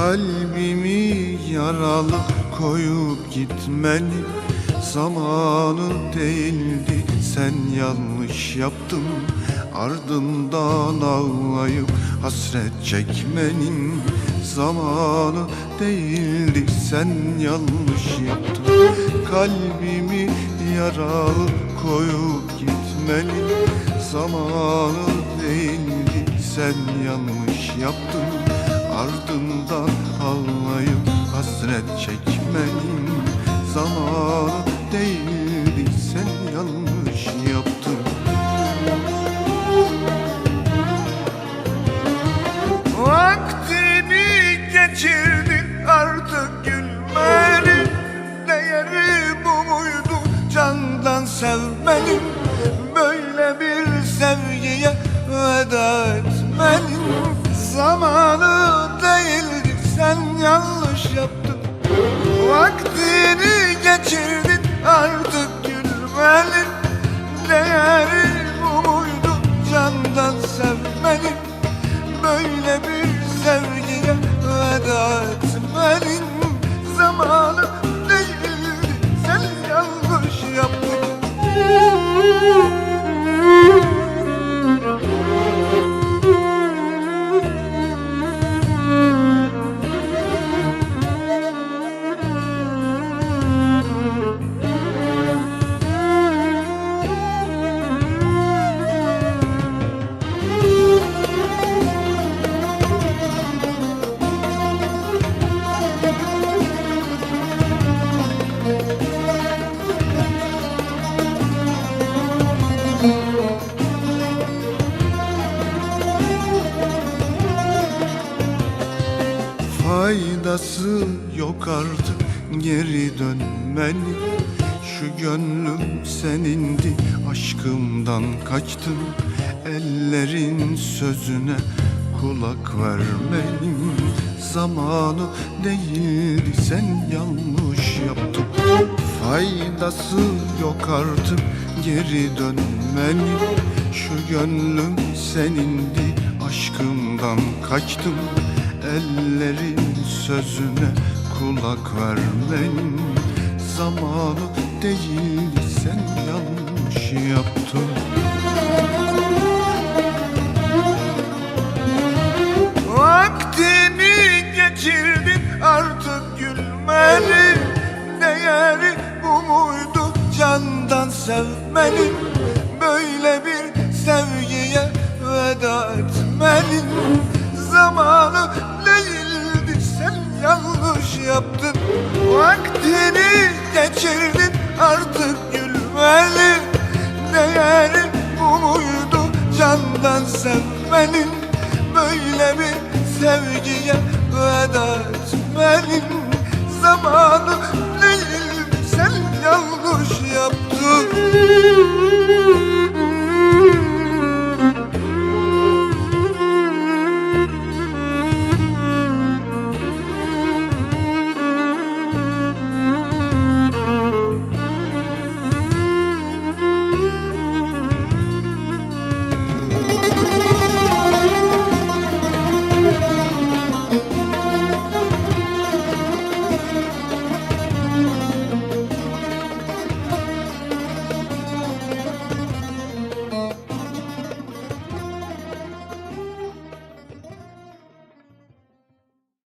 Kalbimi yaralı koyup gitmeni Zamanı değildi sen yanlış yaptın. Ardından ağlayıp hasret çekmenin Zamanı değildi sen yanlış yaptın. Kalbimi yaralı koyup gitmeni Zamanı değildi sen yanlış yaptın Ardından ağlayıp hasret çekmenin Zamanı değildi sen yanlış yaptın Vaktini geçirdin artık gülmenin Değeri bu muydu? Candan sevmenin yanlış yaptın. Vaktini geçirdin artık gülmenin Değeri Faydası yok artık geri dönmenin Şu gönlüm senindi aşkımdan kaçtın Ellerin sözüne kulak vermenin Zamanı değildi sen yanlış yaptın. Faydası yok artık geri dönmenin Şu gönlüm senindi aşkımdan kaçtım. Ellerin sözüne kulak vermenin Zamanı değildi sen yanlış yaptın Vaktini geçirdin artık gülmeli Değeri bu muydu candan sevmenin Geçirdin artık gülmeli Değeri bu muydu candan sevmenin? Böyle bir sevgiye veda